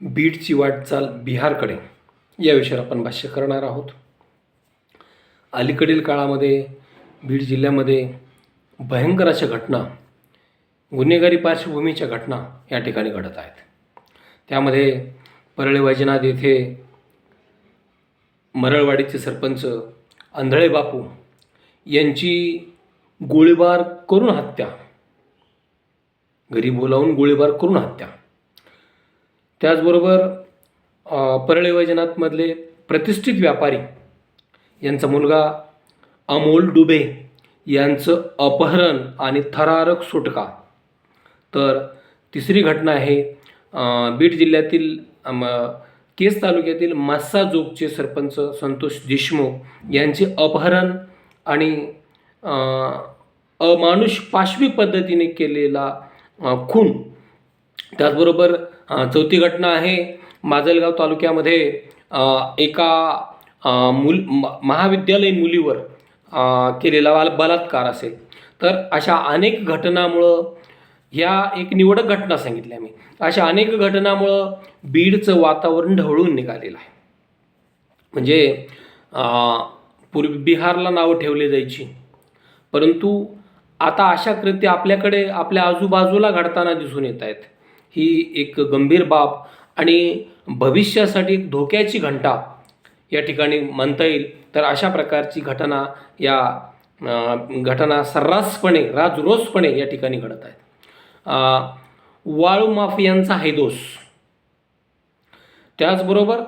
बीडची वाटचाल बिहारकडे. या विषयावर आपण भाष्य करणार आहोत. अलीकडील काळामध्ये बीड जिल्ह्यामध्ये भयंकर अशा घटना गुन्हेगारी पार्श्वभूमीच्या घटना या ठिकाणी घडत आहेत. त्यामध्ये परळी वैजनाथ येथे मरळवाडीचे सरपंच आंधळे बापू यांची गोळीबार करून हत्या. घरी बोलावून गोळीबार करून हत्या. त्याचबरोबर अ, परळी वैजनाथमधले प्रतिष्ठित व्यापारी यांचा मुलगा अमोल डुबे यांचं अपहरण आणि थरारक सुटका. तर तिसरी घटना आहे बीड जिल्ह्यातील केस तालुक्यातील मासाजोगचे सरपंच संतोष देशमुख यांचे अपहरण आणि अमानुष पाशवी पद्धतीने केलेला खून. त्याचबरोबर चौथी घटना आहे माजलगाव तालुक्यामध्ये एका मुल म- महाविद्यालयीन मुलीवर केलेला बाल बलात्कार असेल. तर अशा अनेक घटनामुळं ह्या एक निवडक घटना सांगितल्या मी अशा अनेक घटनामुळं बीडचं वातावरण ढवळून निघालेलं आहे. म्हणजे पूर्वी बिहारला नावं ठेवली जायची. परंतु आता अशा कृत्य आपल्याकडे आपल्या आजूबाजूला घडताना दिसून येत आहेत. ही एक गंभीर बाब आणि भविष्यासाठी एक धोक्याची घंटा या ठिकाणी म्हणता येईल. तर अशा प्रकारची घटना या घटना सर्रासपणे राजरोसपणे या ठिकाणी घडत आहेत. वाळू माफियांचा हैदोस. त्याचबरोबर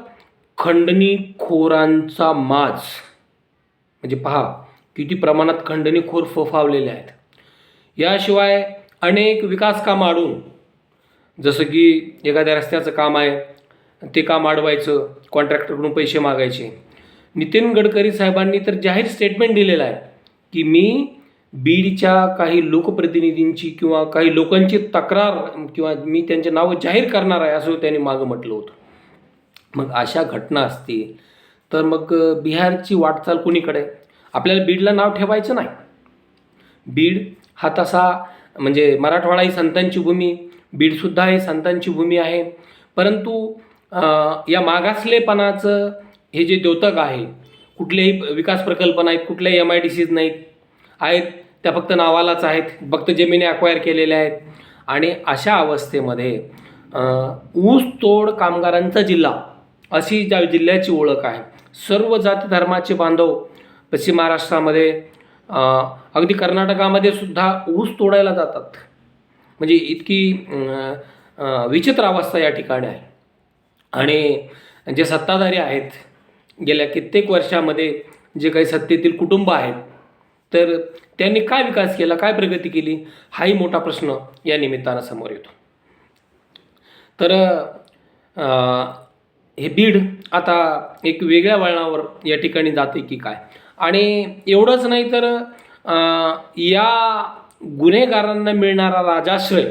खंडणीखोरांचा माज. म्हणजे पहा किती प्रमाणात खंडणीखोर फोफावलेले आहेत. याशिवाय अनेक विकास कामं अडून जसं की एखाद्या रस्त्याचं काम आहे ते काम अडवायचं कॉन्ट्रॅक्टरकडून पैसे मागायचे. नितीन गडकरी साहेबांनी तर जाहीर स्टेटमेंट दिलेलं आहे की मी बीडच्या काही लोकप्रतिनिधींची किंवा काही लोकांची तक्रार किंवा मी त्यांचे नावं जाहीर करणार आहे असं त्यांनी मागं म्हटलं होतं. मग अशा घटना असतील तर मग बिहारची वाटचाल कुणीकडे? आपल्याला बीडला नाव ठेवायचं नाही. बीड हा तसा म्हणजे मराठवाडा ही संतांची भूमी बीडसुद्धा ही संतांची भूमी आहे. परंतु या मागासलेपणाचं हे जे द्योतक आहे कुठलेही विकास प्रकल्प नाहीत कुठल्याही एम आय डी सीज नाहीत आहेत त्या फक्त नावालाच आहेत फक्त जमिनी अक्वायर केलेल्या आहेत. आणि अशा अवस्थेमध्ये ऊस तोड कामगारांचा जिल्हा अशी ज्या जिल्ह्याची ओळख आहे सर्व जाती धर्माचे बांधव पश्चिम महाराष्ट्रामध्ये अगदी कर्नाटकामध्ये सुद्धा ऊस तोडायला जातात. म्हणजे इतकी विचित्र अवस्था या ठिकाणी आहे. आणि जे सत्ताधारी आहेत गेल्या कित्येक वर्षामध्ये जे काही सत्तेतील कुटुंब आहेत तर त्यांनी काय विकास केला काय प्रगती केली हाही मोठा प्रश्न या निमित्तानं समोर येतो. तर हे बीड आता एक वेगळ्या वळणावर या ठिकाणी जाते की काय? आणि एवढंच नाही तर या गुन्हेगारांना मिळणारा राजाश्रय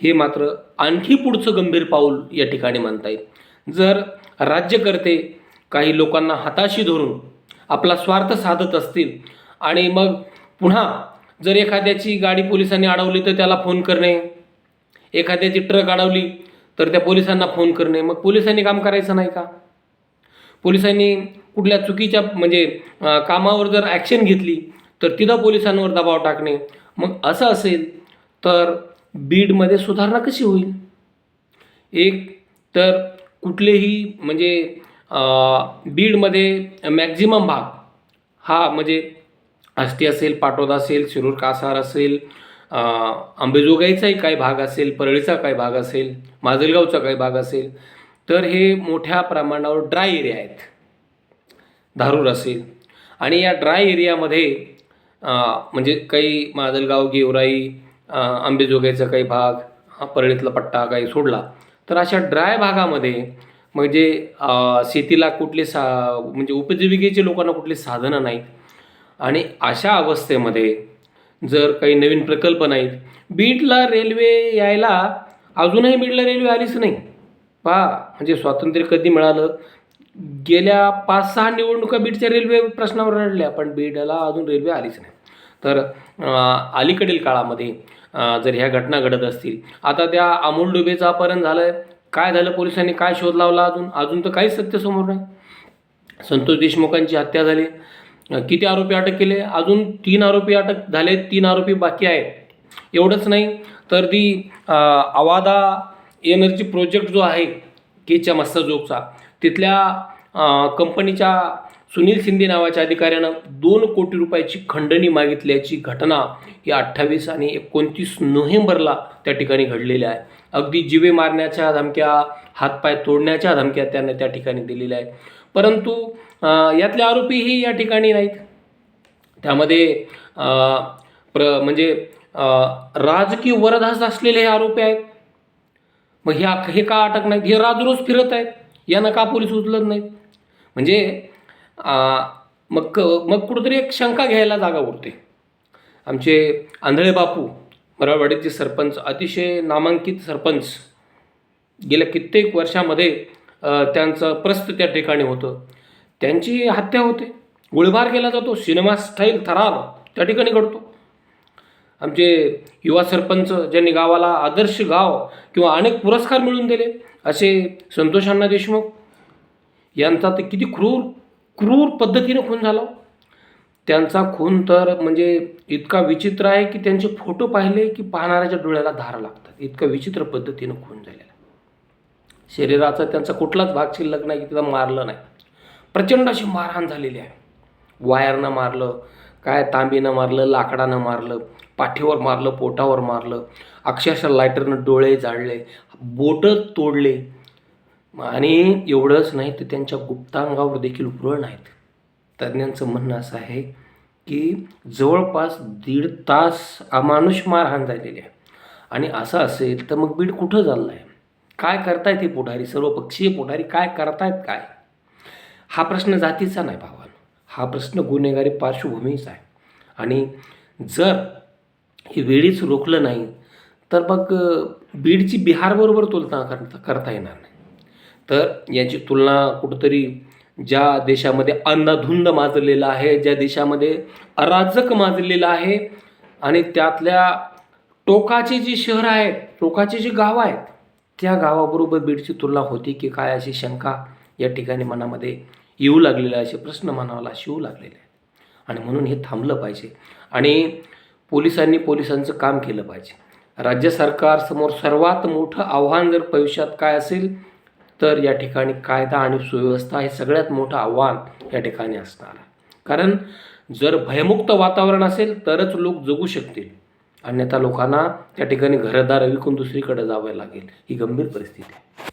हे मात्र आणखी पुढचं गंभीर पाऊल या ठिकाणी म्हणता येईल जर राज्यकर्ते काही लोकांना हाताशी धरून आपला स्वार्थ साधत असतील आणि मग पुन्हा जर एखाद्याची गाडी पोलिसांनी अडवली तर त्याला फोन करणे एखाद्याची ट्रक अडवली तर त्या पोलिसांना फोन करणे मग पोलिसांनी काम करायचं नाही का? पोलिसांनी कुठल्या चुकीच्या म्हणजे कामावर जर ॲक्शन घेतली तर तिथं पोलिसांवर दबाव टाकणे. मग असं असेल तर बीडमध्ये सुधारणा कशी होईल? एक तर कुठलेही म्हणजे बीडमध्ये मॅक्झिमम भाग हा म्हणजे आष्टी असेल पाटोदा असेल शिरूर कासार असेल अंबेजोगाईचाही काही भाग असेल परळीचा काही भाग असेल माजलगावचा काही भाग असेल तर हे मोठ्या प्रमाणावर ड्राय एरिया आहेत. धारूर असेल. आणि या ड्राय एरियामध्ये म्हणजे काही माजलगाव गेवराई आंबेजोगाईचा काही भाग हा परळीतला पट्टा काही सोडला. तर अशा ड्राय भागामध्ये म्हणजे शेतीला कुठले सा म्हणजे उपजीविकेचे लोकांना कुठली साधनं नाहीत. आणि अशा अवस्थेमध्ये जर काही नवीन प्रकल्प नाहीत बीडला रेल्वे यायला अजूनही बीडला रेल्वे आलीच नाही. पहा म्हणजे स्वातंत्र्य कधी मिळालं? गेल्या पाच सहा निवडणुका बीडच्या रेल्वे प्रश्नावर रडल्या पण बीडला अजून रेल्वे आलीच नाही. तर अलीकडील काळामध्ये जर ह्या घटना घडत असतील आता त्या अमोल डुबेचं अपहरण झालं आहे काय झालं पोलिसांनी? काय शोध लावला अजून? अजून तर काहीच सत्य समोर नाही. संतोष देशमुखांची हत्या झाली. किती आरोपी अटक केले? अजून तीन आरोपी अटक झाले तीन आरोपी बाकी आहेत. एवढंच नाही तर ती अ, अवादा एनर्जी प्रोजेक्ट जो आहे केच्या मस्ताजोगचा तिथल्या कंपनीच्या सुनील शिंदे नावाच्या अधिकाऱ्यानं दोन कोटी रुपयाची खंडणी मागितल्याची घटना ही अठ्ठावीस आणि एकोणतीस नोव्हेंबरला त्या ठिकाणी घडलेल्या आहे. अगदी जिवे मारण्याच्या धमक्या हातपाय तोडण्याच्या धमक्या त्यांना त्या ठिकाणी दिलेल्या आहेत. परंतु यातले आरोपीही या ठिकाणी नाहीत. त्यामध्ये प्र म्हणजे राजकीय वरदहस्त असलेले हे आरोपी आहेत. मग ह्या हे का अटक नाहीत? हे राजरोज फिरत आहेत. यांना का पोलीस उचलत नाहीत? म्हणजे मग क- मग कुठंतरी एक शंका घ्यायला जागा उरते. आमचे आंधळे बापू मराठवाड्याचे सरपंच अतिशय नामांकित सरपंच गेल्या कित्येक वर्षामध्ये त्यांचं प्रस्त त्या ठिकाणी होतं. त्यांची हत्या होते. गोळीबार केला जातो. सिनेमा स्टाईल थरार त्या ठिकाणी घडतो. आमचे युवा सरपंच ज्यांनी गावाला आदर्श गाव किंवा अनेक पुरस्कार मिळवून दिले असे संतोष अण्णा देशमुख यांचा ते किती क्रूर क्रूर पद्धतीनं खून झाला हो. त्यांचा खून तर म्हणजे इतका विचित्र आहे की त्यांचे फोटो पाहिले की पाहणाऱ्याच्या डोळ्याला धार लागतात. इतकं विचित्र पद्धतीनं खून झालेला आहे. शरीराचा त्यांचा कुठलाच भाग शिल्लक नाही की तिथं मारलं नाही. प्रचंड अशी मारहाण झालेली आहे. वायरनं मारलं काय तांबीनं मारलं लाकडानं मारलं पाठीवर मारलं पोटावर मारलं अक्षरशः लायटरनं डोळे जाळले बोटं तोडले आणि एवढंच नाही तर त्यांच्या गुप्तांगावर देखील उरण आहेत तज्ज्ञांचं म्हणणं असं आहे की जवळपास दीड तास अमानुष मारहाण झालेली आहे. आणि असं असेल तर मग बीड कुठं चाललं आहे काय करतायत हे पुढारी? सर्वपक्षीय पुढारी काय करतायत काय? हा प्रश्न जातीचा नाही भावान. हा प्रश्न गुन्हेगारी पार्श्वभूमीचा आहे. आणि जर हे वेळीच रोखलं नाही तर मग बीडची बिहारबरोबर तुलना करता करता येणार नाही. तर याची तुलना कुठंतरी ज्या देशामध्ये अंधाधुंद माजलेलं आहे ज्या देशामध्ये अराजक माजलेलं आहे आणि त्यातल्या टोकाची जी शहरं आहेत टोकाची जी गावं आहेत त्या गावाबरोबर बीडची तुलना होती की काय अशी शंका या ठिकाणी मनामध्ये येऊ लागलेला आहे असे प्रश्न मनाला शिवू लागलेले आहेत. आणि म्हणून हे थांबलं पाहिजे आणि पोलिसांनी पोलिसांचं काम केलं पाहिजे. राज्य सरकारसमोर सर्वात मोठं आव्हान जर भविष्यात काय असेल तर या ठिकाणी कायदा आणि सुव्यवस्था हे सगळ्यात मोठं आव्हान या ठिकाणी असणार. आहे कारण जर भयमुक्त वातावरण असेल तरच लोक जगू शकतील. अन्यथा लोकांना त्या ठिकाणी घरदार विकून दुसरीकडे जावं लागेल. ही गंभीर परिस्थिती आहे.